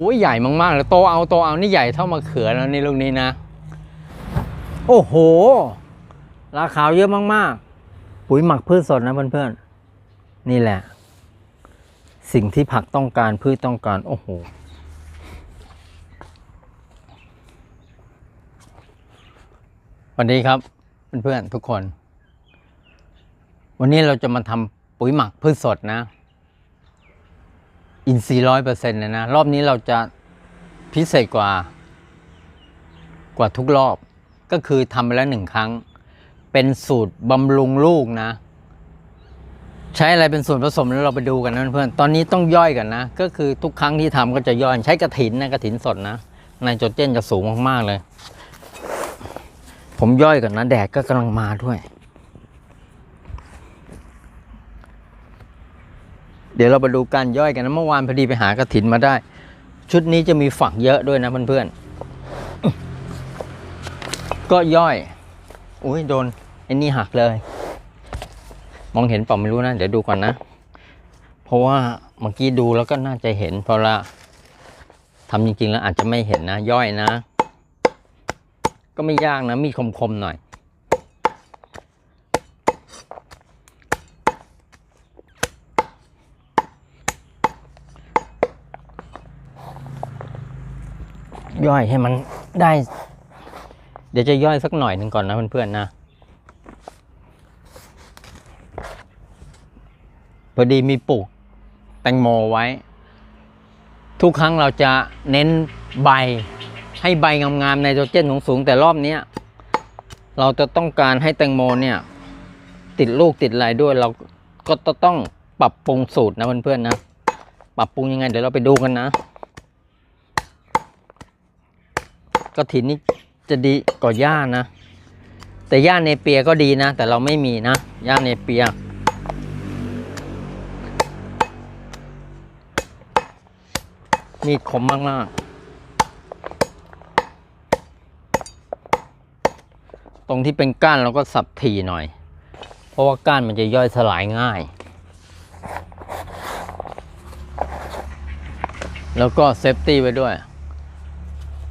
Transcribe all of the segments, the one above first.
โอ้ยใหญ่มากๆเลยโตเอาโตเอานี่ใหญ่เท่ามะเขือแล้วนี่ลูกนี้นะ โอ้โห ราคาเยอะมากๆ ปุ๋ยหมักพืชสดนะเพื่อนๆ นี่แหละ สิ่งที่ผักต้องการพืชต้องการ โอ้โหสวัสดีครับเพื่อนๆทุกคน วันนี้เราจะมาทำปุ๋ยหมักพืชสดนะ อินทรีร้อยเปอร์เซ็นต์เลยนะ รอบนี้เราจะพิเศษกว่า กว่าทุกรอบ ก็คือทำไปแล้วหนึ่งครั้ง เป็นสูตรบำรุงลูกนะ ใช้อะไรเป็นส่วนผสมแล้วเราไปดูกันนะเพื่อนตอนนี้ต้องย่อยกันนะ ก็คือทุกครั้งที่ทำก็จะย่อย ใช้กระถินนะกระถินสดนะไนโตรเจนจะสูงมากๆเลย ผมย่อยก่อนนะ แดดก็กำลังมาด้วย ดี๋ยวเราไปดูการย่อยกันนะเมื่อวานพอดีไปหากระถินมาได้ ชุดนี้จะมีฝักเยอะด้วยนะเพื่อนๆก็ย่อยอุ้ยโดนไอ้นี่หักเลย มองเห็นเปล่าไม่รู้นะ เดี๋ยวดูก่อนนะ เพราะว่าเมื่อกี้ดูแล้วก็น่าจะเห็น เพราะละทำจริงๆแล้วอาจจะไม่เห็นนะ ย่อยนะ ก็ไม่ยากนะมีคมๆหน่อย ย่อยให้มันได้ เดี๋ยวจะย่อยสักหน่อยหนึ่งก่อนนะเพื่อนๆนะพอดีมีปลูกแตงโมไว้ ทุกครั้งเราจะเน้นใบให้ใบงามๆในโตรเจนสูงๆแต่รอบนี้เราจะต้องการให้แตงโมเนี่ย ติดลูกติดอะไรด้วยเราก็ต้องปรับปรุงสูตรนะเพื่อนๆนะ ปรับปรุงยังไง เดี๋ยวเราไปดูกันนะก ระถินนี่จะดีกว่าหญ้านะ แต่หญ้าเนเปียก็ดีนะ แต่เราไม่มีนะหญ้าเนเปีย มีดคมมากๆตรงที่เป็นก้านเราก็สับถีหน่อย เพราะว่าก้านมันจะย่อยสลายง่าย แล้วก็เซฟตี้ไว้ด้วย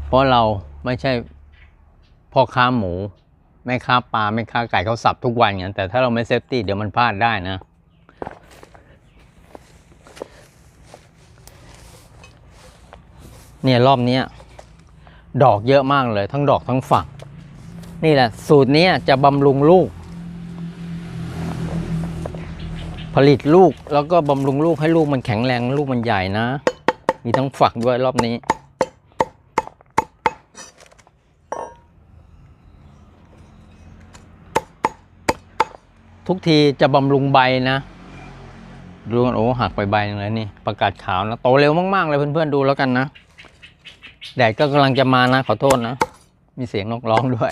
เพราะเรา ไม่ใช่พ่อค้าหมูแม่ค้าปลาแม่ค้าไก่เขาสับทุกวันอย่างนั้แต่ถ้าเราไม่เซฟตี้เดี๋ยวมันพลาดได้นะ เนี่ยรอบนี้ดอกเยอะมากเลย ทั้งดอกทั้งฝัก นี่แหละ สูตรนี้จะบำรุงลูก ผลิตลูกแล้วก็บำรุงลูกให้ลูกมันแข็งแรงลูกมันใหญ่นะ มีทั้งฝักด้วยรอบนี้ ทุกทีจะบำรุงใบนะดูกันโอ้หักไปใบนึงเลยนี่ประกาศขาวนะโตเร็วมากๆเลยเพื่อนๆดูแล้วกันนะแดดก็กำลังจะมานะ ขอโทษนะ มีเสียงนกร้องด้วย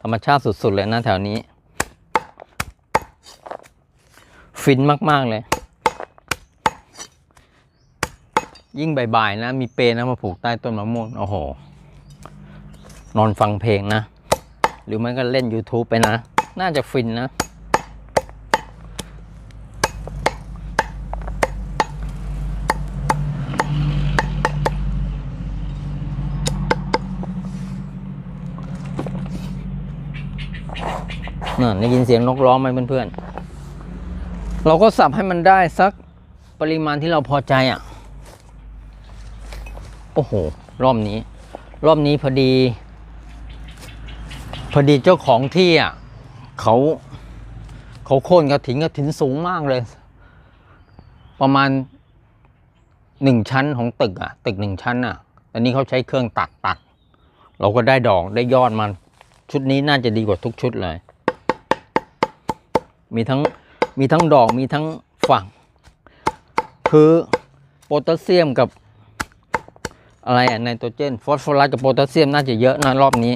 ธรรมชาติสุดๆเลยนะแถวนี้ ฟินมากๆเลย ยิ่งบ่ายๆนะ มีเปรนะมาผูกใต้ต้นมะม่วงโอ้โห นอนฟังเพลงนะ รือไม่ก็เล่น YouTube ไปนะ น่าจะฟินนะน่ะได้ยินเสียงนกร้องไหมเพื่อนๆ เราก็สับให้มันได้สักปริมาณที่เราพอใจอะ โอ้โห รอบนี้ รอบนี้พอดี พอดีเจ้าของที่อะเขาเขาโค่นกระถินกระถินสูงมากเลย ประมาณหนึ่งชั้นของตึกอะ ตึกหนึ่งชั้นอะอันนี้เขาใช้เครื่องตัดตัด เราก็ได้ดอกได้ยอดมัน ชุดนี้น่าจะดีกว่าทุกชุดเลย มีทั้งมีทั้งดอกมีทั้งฝักคือโพแทสเซียมกับอะไรอะไนโตรเจน ฟอสฟอรัสกับโพแทสเซียมน่าจะเยอะนะรอบนี้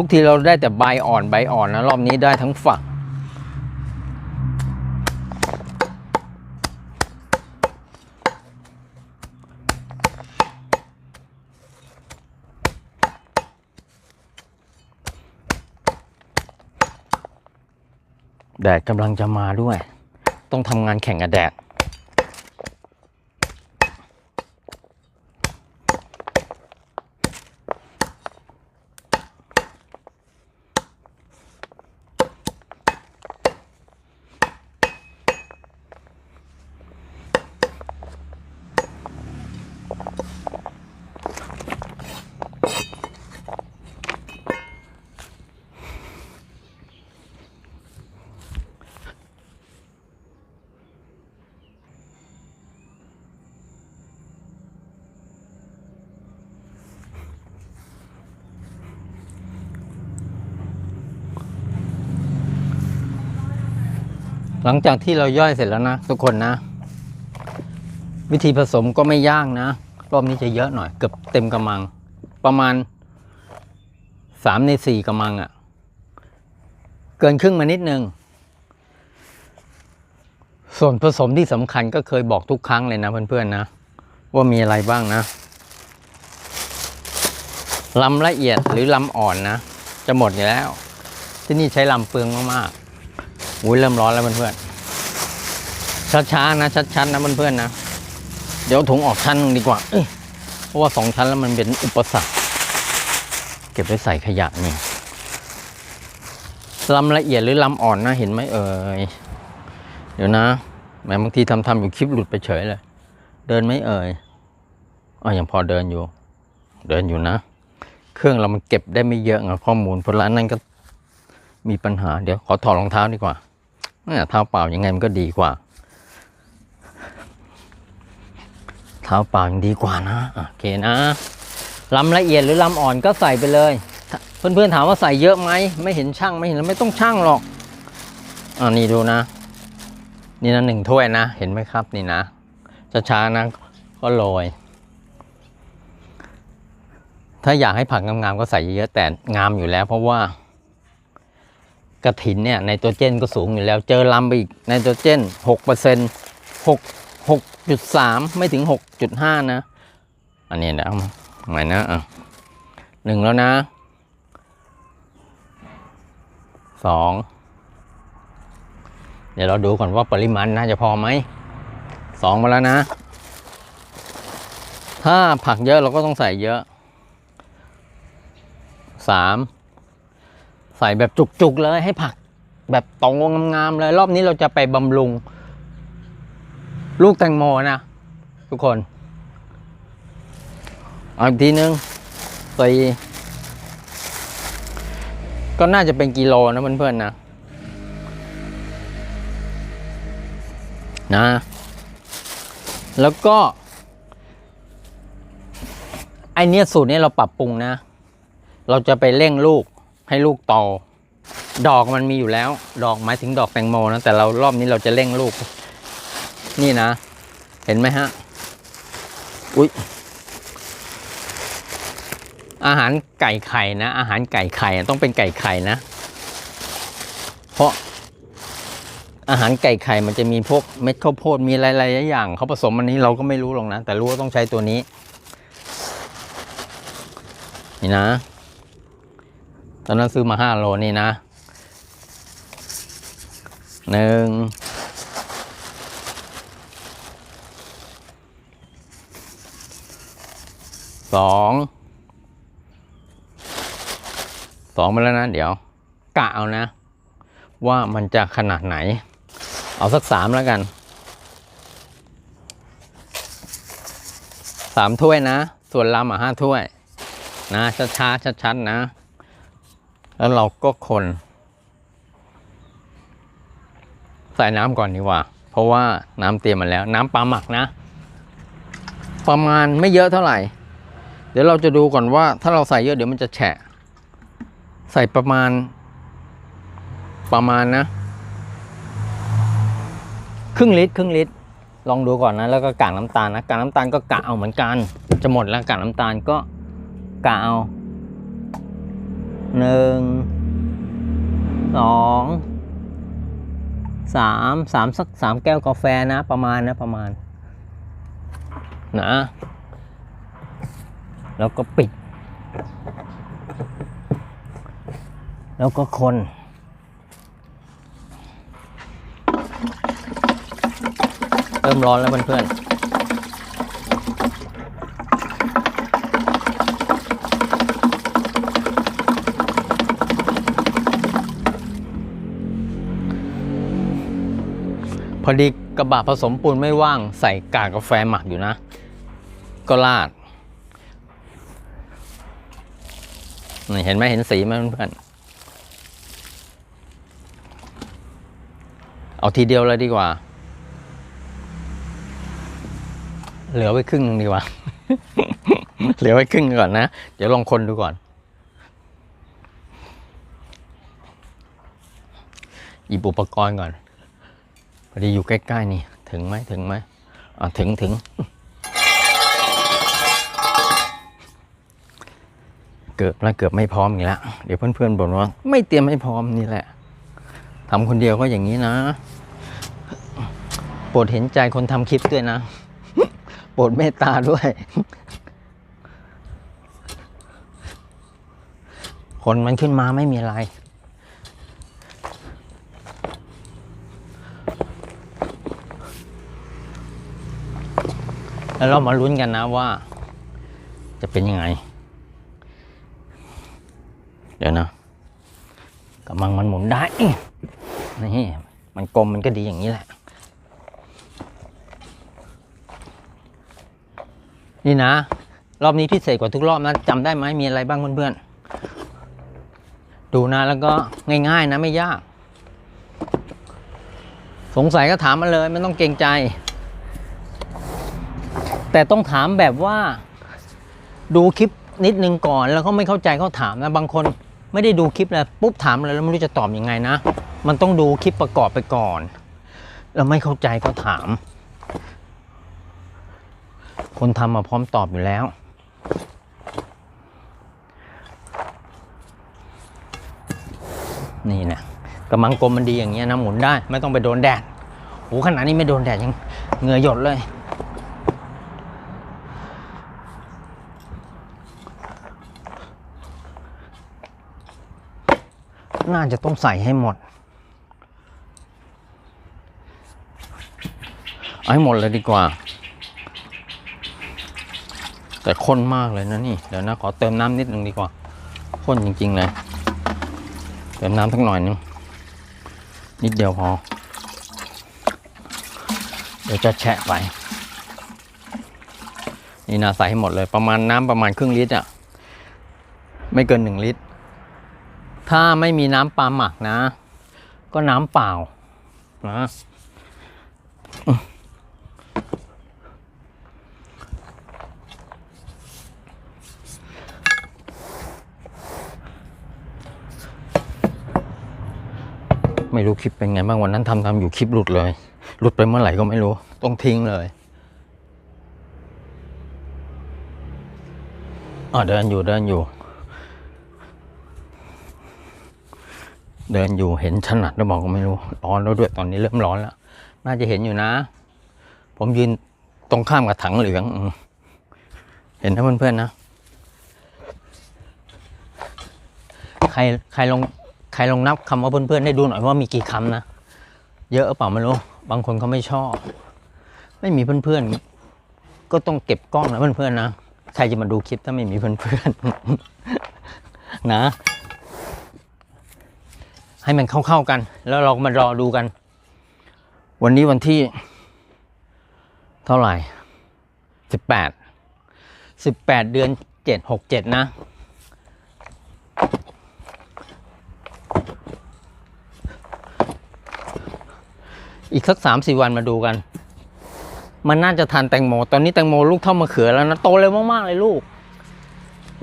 ทุกทีเราได้แต่ใบอ่อนใบอ่อนนะ รอบนี้ได้ทั้งฝัก แดดกำลังจะมาด้วย ต้องทำงานแข่งกับแดด หลังจากที่เราย่อยเสร็จแล้วนะทุกคนนะ วิธีผสมก็ไม่ยากนะ รอบนี้จะเยอะหน่อย เกือบเต็มกระมัง ประมาณสามในสี่กระมังอะ่ะ เกินครึ่งมานิดนึง ส่วนผสมที่สำคัญก็เคยบอกทุกครั้งเลยนะเพื่อนๆนะ ว่ามีอะไรบ้างนะลำละเอียดหรือลำอ่อนนะ จะหมดอยู่แล้ว ที่นี่ใช้ลำเปลืองมากๆ อุ้ยเริ่มร้อนแล้วเพื่อนๆช้าๆนะชัดๆนะเพื่อนๆนะเดี๋ยวถุงออกชั้นดีกว่าเพราะว่าสองชั้นแล้วมันเป็นอุปสรรคเก็บไว้ใส่ขยะนี่ลำละเอียดหรือลำอ่อนนะเห็นไหมเอ่ยเดี๋ยวนะแหมบางทีทำทำอยู่คลิปหลุดไปเฉยเลย เดินไหม่เอ่ยอ๋อยังพอเดินอยู่ เดินอยู่นะ เครื่องเรามันเก็บได้ไม่เยอะไงข้อมูลเพราะร้านนั้นก็มีปัญหาเดี๋ยวขอถอดรองเท้าดีกว่า เนี่ยเท้าเปล่ายังไงมันก็ดีกว่า เท้าเปล่ายังดีกว่านะโอเคนะลำละเอียดหรือลำอ่อนก็ใส่ไปเลย เพื่อนๆถามว่าใส่เยอะไหมไม่เห็นช่างไม่เห็นแล้วไม่ต้องช่างหรอกอ่านี่ดูนะ นี่นะหนึ่งถ้วยนะ เห็นไหมครับนี่นะช้าๆนะก็โรยถ้าอยากให้ผักงามๆก็ใส่เยอะแต่งามอยู่แล้วเพราะว่า กระถินเนี่ยไนโตรเจนก็สูงอยู่แล้ว เจอลำไปอีกไนโตรเจนหกเปอร์เซ็นหกหกจุดสามไม่ถึงหกจุดห้านะ อันนี้นะเอามาใหม่นะอะหนึ่งแล้วนะสองเดี๋ยวเราดูก่อนว่าปริมาณน่าจะพอไหมสองมาแล้วนะ ถ้าผักเยอะเราก็ต้องใส่เยอะสาม ใส่แบบจุกๆเลยให้ผัก แบบโตงงามๆเลย รอบนี้เราจะไปบำรุง ลูกแตงโมนะ ทุกคน เอาอีกทีนึงใส่ก็น่าจะเป็นกิโลนะเพื่อนๆนะนะ แล้วก็ไอเนี้ยสูตรนี้เราปรับปรุงนะ เราจะไปเร่งลูก ให้ลูกโตดอกมันมีอยู่แล้ว ดอกหมายถึงดอกแตงโมนะแต่เรารอบนี้เราจะเร่งลูก นี่นะ เห็นไหมฮะ อุ๊ยอาหารไก่ไข่นะ อาหารไก่ไข่ต้องเป็นไก่ไข่นะ เพราะอาหารไก่ไข่มันจะมีพวกเม็ดข้าวโพดมีหลายๆอย่างเขาผสมอันนี้เราก็ไม่รู้หรอกนะ แต่รู้ว่าต้องใช้ตัวนี้ นี่นะ ตอนนั้นซื้อมาห้าโลนี่นะหนึ่งสองสองมาแล้วนะ เดี๋ยวกะเอานะ ว่ามันจะขนาดไหน เอาสักสามแล้วกันสามถ้วยนะ ส่วนลำอะห้าถ้วย นะช้าๆชัดๆนะ แล้วเราก็คน ใส่น้ำก่อนดีกว่า เพราะว่าน้ำเตรียมมาแล้ว น้ำปลาหมักนะ ประมาณไม่เยอะเท่าไหร่ เดี๋ยวเราจะดูก่อนว่า ถ้าเราใส่เยอะเดี๋ยวมันจะแฉะ ใส่ประมาณ ประมาณนะ ครึ่งลิตรครึ่งลิตรลองดูก่อนนะ แล้วก็กากน้ำตาลนะกากน้ำตาลก็กะเอาเหมือนกัน จะหมดแล้วกากน้ำตาลก็กะเอา หนึ่งสองสามสามสักสามแก้วกาแฟนะประมาณนะประมาณนะแล้วก็ปิด แล้วก็คน เริ่มร้อนแล้วเพื่อนๆ อดีกระบะผสมปูนไม่ว่างใส่กากกาแฟหมักอยู่นะ ก็ลาดนี่เห็นไหมเห็นสีไหมเพื่อนเอาทีเดียวเลยดีกว่า เหลือไว้ครึ่งนึงดีกว่า เหลือไว้ครึ่งก่อนนะ เดี๋ยวลองคนดูก่อน หยิบอุปกรณ์ก่อน พอดีอยู่ใกล้ๆนี่ ถึงไหมถึงไหมอ่าถึงถึง เกือบแล้วเกือบไม่พร้อมอีกแล้ว เดี๋ยวเพื่อนๆบ่นว่าไม่เตรียมให้พร้อมนี่แหละทำคนเดียวก็อย่างนี้นะ โปรดเห็นใจคนทำคลิปด้วยนะ โปรดเมตตาด้วย คนมันขึ้นมาไม่มีอะไร แล้วเรามาลุ้นกันนะว่า จะเป็นยังไง เดี๋ยวนะกำลังมันหมุนได้นี่มันกลมมันก็ดีอย่างนี้แหละ นี่นะ รอบนี้พิเศษกว่าทุกรอบนะจำได้ไหมมีอะไรบ้างเพื่อนๆดูนะแล้วก็ง่ายๆนะไม่ยาก สงสัยก็ถามมาเลยไม่ต้องเกรงใจ แต่ต้องถามแบบว่าดูคลิปนิดนึงก่อนแล้วก็ไม่เข้าใจเขาถามนะบางคนไม่ได้ดูคลิปเลยปุ๊บถามเลยแล้วไม่รู้จะตอบยังไงนะ มันต้องดูคลิปประกอบไปก่อน แล้วไม่เข้าใจก็ถาม คนทำมาพร้อมตอบอยู่แล้ว นี่นะกำลังกลมมันดีอย่างเงี้ยนะหมุนได้ ไม่ต้องไปโดนแดดโอ้ขนาดนี้ไม่โดนแดดยังเหงื่อหยดเลย น่าจะต้องใส่ให้หมดเอาให้หมดเลยดีกว่า แต่ข้นมากเลยนะนี่ เดี๋ยวนะ ขอเติมน้ำนิดนึงดีกว่าข้นจริง ๆ เลย เติมน้ำสักหน่อยนึง นิดเดียวพอ เดี๋ยวจะแฉะไป นี่นะใส่ให้หมดเลยประมาณน้ำประมาณครึ่งลิตรอะ ไม่เกินหนึ่งลิตร ถ้าไม่มีน้ำปลาหมักนะ ก็น้ำเปล่านะไม่รู้คลิปเป็นไงบ้างวันนั้นทำทำอยู่คลิปหลุดเลย หลุดไปเมื่อไหร่ก็ไม่รู้ ต้องทิ้งเลยอ๋อเดินอยู่เดินอยู่ เดินอยู่เห็นถนัดหรือเปล่าก็ไม่รู้ร้อนแล้วด้วยตอนนี้เริ่มร้อนแล้ว น่าจะเห็นอยู่นะ ผมยืนตรงข้ามกับถังเหลืองอเห็นนะเพื่อนๆนะ ใครใครลองใครลองนับคำว่าเพื่อนๆให้ดูหน่อยว่ามีกี่คำนะ เยอะหรือเปล่าไม่รู้ บางคนเขาไม่ชอบ ไม่มีเพื่อนๆ ก็ต้องเก็บกล้องนะเพื่อนๆนะ ใครจะมาดูคลิปถ้าไม่มีเพื่อนๆนะ ให้มันเข้าๆกัน แล้วเราก็มารอดูกัน วันนี้วันที่ เท่าไหร่สิบแปดสิบแปดเดือนเจ็ดหกเจ็ดนะ อีกสักสามสี่วันมาดูกัน มันน่าจะทันแตงโม ตอนนี้แตงโมลูกเท่ามะเขือแล้วนะโตเร็วมากๆเลยลูก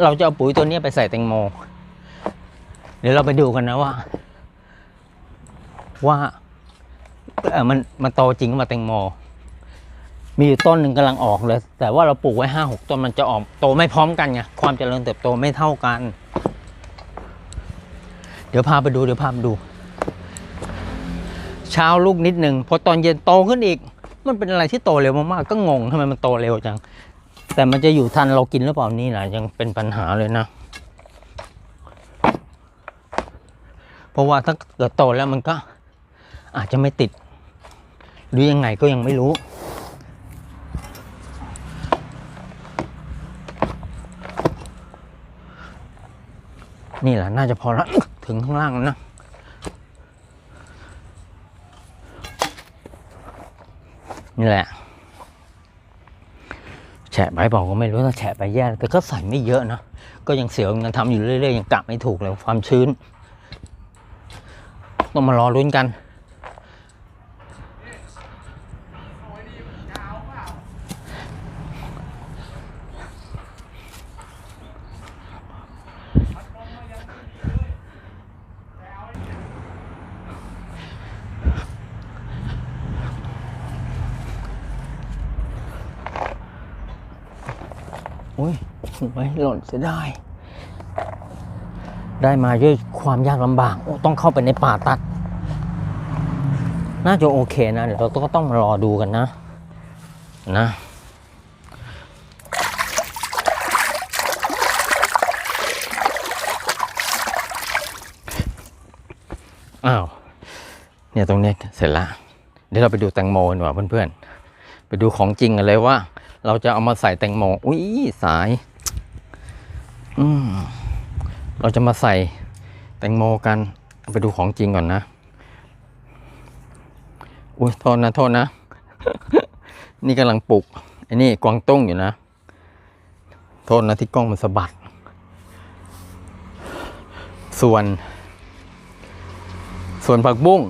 เราจะเอาปุ๋ยตัวนี้ไปใส่แตงโม เดี๋ยวเราไปดูกันนะว่า ว่ามันมันโตจริงมาแตงโม มีต้นหนึ่งกำลังออกเลย แต่ว่าเราปลูกไว้ห้าหกต้นมันจะออกโตไม่พร้อมกันไงความเจริญเติบโตไม่เท่ากัน เดี๋ยวพาไปดูเดี๋ยวพาไปดู เช้าลูกนิดหนึ่งพอตอนเย็นโตขึ้นอีก มันเป็นอะไรที่โตเร็วมากๆก็งงทำไมมันโตเร็วจัง แต่มันจะอยู่ทันเรากินหรือเปล่านี่แหละยังเป็นปัญหาเลยนะเพราะว่าถ้าเกิดโตแล้วมันก็ อาจจะไม่ติด หรือยังไงก็ยังไม่รู้ นี่แหละน่าจะพอละถึงข้างล่างแล้วนะนี่แหละแฉะไปบอกก็ไม่รู้ถ้าแฉะไปแย่แต่ก็ใส่ไม่เยอะนะก็ยังเสียวยังทำอยู่เรื่อยๆยังกะไม่ถูกเลยความชื้น ต้องมารอลุ้นกัน โอ้ยไว้หล่น เสียได้ได้มาด้วยความยากลำบากโอ้ต้องเข้าไปในป่าตัด น่าจะโอเคนะ เดี๋ยวเราก็ต้องมารอดูกันนะ นะอ้าวเนี่ยตรงนี้เสร็จละเดี๋ยวเราไปดูแตงโมดีกว่าเพื่อนๆ ไปดูของจริงกันเลยว่า เราจะเอามาใส่แตงโมอุ้ยสาย เราจะมาใส่แตงโมกันไปดูของจริงก่อนนะ อุ้ยโทษนะโทษนะ นี่กำลังปลูกไอ้นี่กวางตุ้งอยู่นะ โทษนะที่กล้องมันสะบัด ส่วน ส่วนผักบุ้ง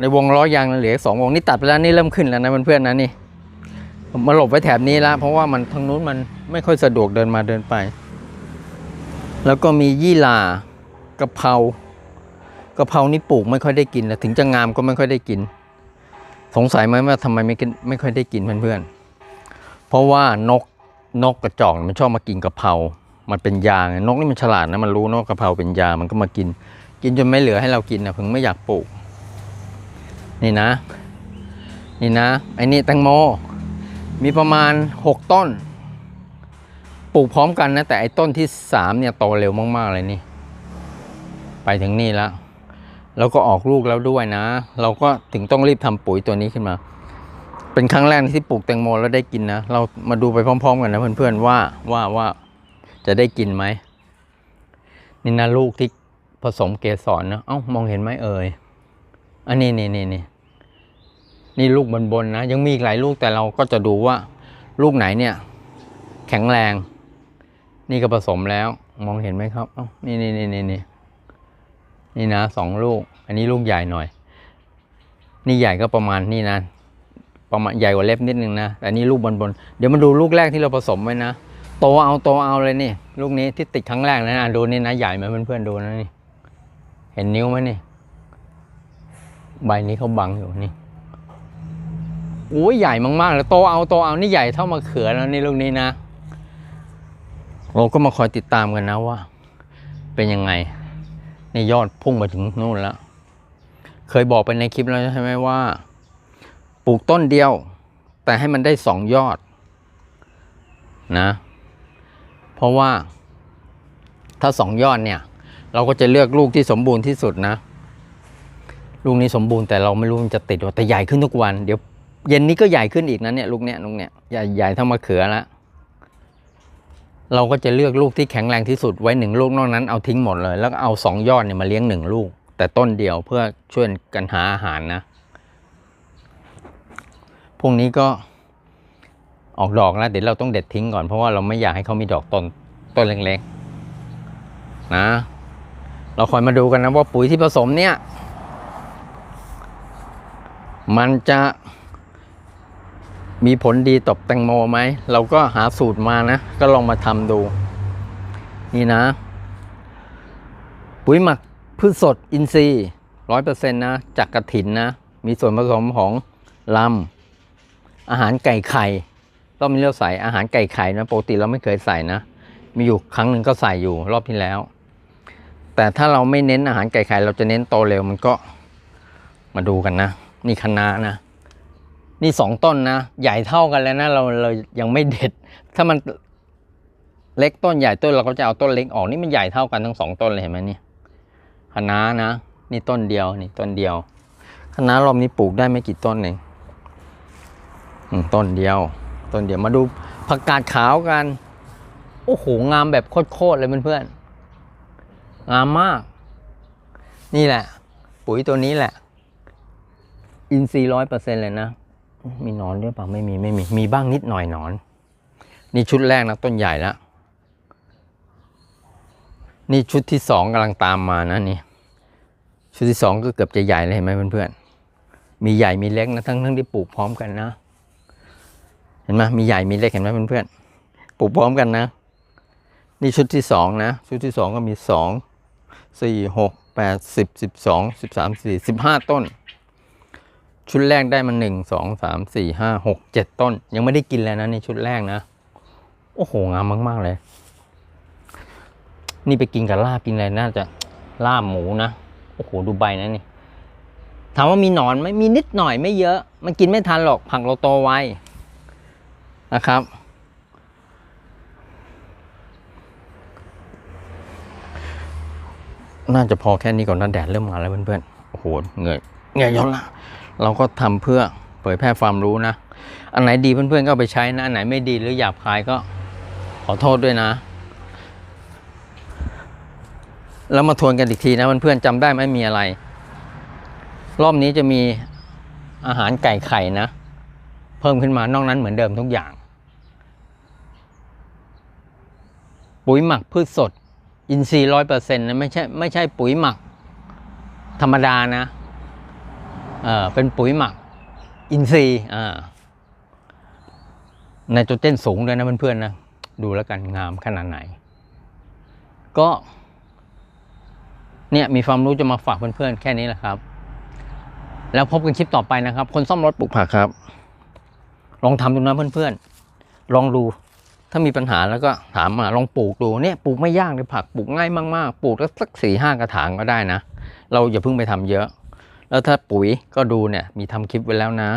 ในวงล้อยางเหลือสองวงนี่ตัดไปแล้วนี่เริ่มขึ้นแล้วนะเพื่อนๆนะนี่มมาหลบไว้แถบนี้แล้วเพราะว่ามันทางนู้นมันไม่ค่อยสะดวกเดินมาเดินไป แล้วก็มียี่หร่ากะเพรากะเพรานี่ปลูกไม่ค่อยได้กินนะถึงจะงามก็ไม่ค่อยได้กิน สงสัยไหมว่าทำไมไม่กินไม่ค่อยได้กินเพื่อนๆเพราะว่านกนกกระจอกมันชอบมากินกะเพรามันเป็นยางนกนี่มันฉลาดนะมันรู้นกกะเพราเป็นยามันก็มากิน กินจนไม่เหลือให้เรากินนะเพิ่งไม่อยากปลูก นี่นะ นี่นะไอ้นี่แตงโมมีประมาณหกต้น ปลูกพร้อมกันนะ แต่ไอ้ต้นที่สามเนี่ยโตเร็วมาก ๆ เลยนี่ ไปถึงนี่แล้วแล้วก็ออกลูกแล้วด้วยนะ เราก็ถึงต้องรีบทำปุ๋ยตัวนี้ขึ้นมา เป็นครั้งแรกที่ปลูกแตงโมแล้วได้กินนะ เรามาดูไปพร้อม ๆ กันนะเพื่อนๆว่าว่าว่าจะได้กินไหมนี่นะลูกที่ผสมเกสรนะ เอ้ามองเห็นไหมเอ่ย อันนี้นี่นี่นี่นี่ลูกบนๆนะ ยังมีอีกหลายลูกแต่เราก็จะดูว่า ลูกไหนเนี่ย แข็งแรง นี่ก็ผสมแล้ว มองเห็นไหมครับนี่นี่นี่นี่นี่นี่นะสองลูก อันนี้ลูกใหญ่หน่อย นี่ใหญ่ก็ประมาณนี่นะ ประมาณใหญ่กว่าเล็บนิดนึงนะแต่นี่ลูกบนบนเดี๋ยวมาดูลูกแรกที่เราผสมไว้นะโตเอาโตเอาเลยนี่ ลูกนี้ที่ติดครั้งแรกนะอะดูนี่นะใหญ่ไหมเพื่อนๆดูนะนี่เห็นนิ้วไหมนี่ ใบนี้เขาบังอยู่นี่โอ้ยใหญ่มากๆเลยโตเอาโตเอานี่ใหญ่เท่ามะเขือแล้วนี่ลูกนี้นะ เราก็มาคอยติดตามกันนะว่า เป็นยังไงในยอดพุ่งมาถึงนู่นแล้ว เคยบอกไปในคลิปแล้วใช่ไหมว่า ปลูกต้นเดียว แต่ให้มันได้สองยอดนะ เพราะว่า ถ้าสองยอดเนี่ย เราก็จะเลือกลูกที่สมบูรณ์ที่สุดนะ ลูกนี้สมบูรณ์แต่เราไม่รู้มันจะติดว่าแต่ใหญ่ขึ้นทุกวัน เดี๋ยว เย็นนี้ก็ใหญ่ขึ้นอีกนะเนี่ยลูกเนี้ยลูกเนี้ยใหญ่ใหญ่เท่ามะเขือแล้ว เราก็จะเลือกลูกที่แข็งแรงที่สุดไว้หนึ่งลูกนอกนั้นเอาทิ้งหมดเลย แล้วเอาสองยอดเนี่ยมาเลี้ยงหนึ่งลูก แต่ต้นเดียวเพื่อช่วยกันหาอาหารนะ พวกนี้ก็ออกดอกแล้วเดี๋ยวเราต้องเด็ดทิ้งก่อนเพราะว่าเราไม่อยากให้เขามีดอกต้นต้นเล็กๆนะ เราคอยมาดูกันนะว่าปุ๋ยที่ผสมเนี่ย มันจะ มีผลดีต่อแตงโมไหม เราก็หาสูตรมานะ ก็ลองมาทำดู นี่นะ ปุ๋ยหมักพืชสดอินทรีย์ร้อยเปอร์เซ็นต์นะ จากกระถินนะ มีส่วนผสมของลำ อาหารไก่ไข่ รอบนี้เราใส่อาหารไก่ไข่นะ ปกติเราไม่เคยใส่นะ มีอยู่ครั้งหนึ่งก็ใส่อยู่รอบที่แล้ว แต่ถ้าเราไม่เน้นอาหารไก่ไข่ เราจะเน้นโตเร็วมันก็มาดูกันนะ นี่คณะนะ นี่สองต้นนะ ใหญ่เท่ากันแล้วนะเราเรายังไม่เด็ด ถ้ามันเล็กต้นใหญ่ต้นเราก็จะเอาต้นเล็กออกนี่มันใหญ่เท่ากันทั้งสองต้นเลยเห็นไหมนี่คะน้านะ นี่ต้นเดียวนี่ต้นเดียวคะน้ารอบนี้ปลูกได้ไม่กี่ต้นเองต้นเดียว ต้นเดียวมาดูผักกาดขาวกันโอ้โหงามแบบโคตรๆเลยเพื่อนๆงามมาก นี่แหละ ปุ๋ยตัวนี้แหละ อินทรีย์ร้อยเปอร์เซ็นเลยนะ มีหนอนด้วยเปล่าไม่มีไม่มี มีบ้างนิดหน่อยหนอน นี่ชุดแรกนะต้นใหญ่แล้วนี่ชุดที่สองกำลังตามมานะนี่ ชุดที่สองก็เกือบจะใหญ่เลยเห็นไหมเพื่อนๆมีใหญ่มีเล็กนะทั้งทั้งที่ปลูกพร้อมกันนะ เห็นไหมมีใหญ่มีเล็กเห็นไหมเพื่อนๆปลูกพร้อมกันนะ นี่ชุดที่สองนะชุดที่สองก็มีสองสี่หกแปดสิบสิบสองสิบสามสี่สิบห้าต้น ชุดแรกได้มาหนึ่งสองสามสี่ห้าหกเจ็ดต้น ยังไม่ได้กินเลยนะในชุดแรกนะ โอ้โห งามมาก ๆ เลย นี่ไปกินกับลาบกินอะไรน่าจะลาบหมูนะ โอ้โห ดูใบนะนี่ถามว่ามีหนอนไหมมีนิดหน่อยไม่เยอะ มันกินไม่ทันหรอกผักเราโตไวนะครับ น่าจะพอแค่นี้ก่อนนะแดดเริ่มมาแล้วเพื่อนๆโอ้โหเหงื่อเหงื่อย้อนละ เราก็ทำเพื่อเผยแพร่ความรู้นะ อันไหนดีเพื่อนๆก็ไปใช้นะ อันไหนไม่ดีหรือหยาบคายก็ขอโทษด้วยนะ แล้วมาทวนกันอีกทีนะเพื่อนๆจำได้ไหมมีอะไร รอบนี้จะมีอาหารไก่ไข่นะ เพิ่มขึ้นมานอกนั้นเหมือนเดิมทุกอย่าง ปุ๋ยหมักพืชสด อินทรีย์ร้อยเปอร์เซ็นต์นะไม่ใช่ไม่ใช่ปุ๋ยหมัก ธรรมดานะ เออเป็นปุ๋ยหมักอินทรีย์อ่าไนโตรเจนสูงด้วยนะเพื่อนๆนะดูแล้วกันงามขนาดไหน ก็เนี่ยมีความรู้จะมาฝากเพื่อนๆแค่นี้แหละครับ แล้วพบกันคลิปต่อไปนะครับ คนซ่อมรถปลูกผักครับ ลองทำดูนะเพื่อนๆ ลองดูถ้ามีปัญหาแล้วก็ถามมาลองปลูกดูเนี่ยปลูกไม่ยากเลยผักปลูกง่ายมากๆ ปลูกแล้วสักสี่ห้ากระถางก็ได้นะ เราอย่าเพิ่งไปทำเยอะ แล้วถ้าปุ๋ยก็ดูเนี่ยมีทำคลิปไว้แล้วนะ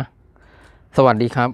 สวัสดีครับ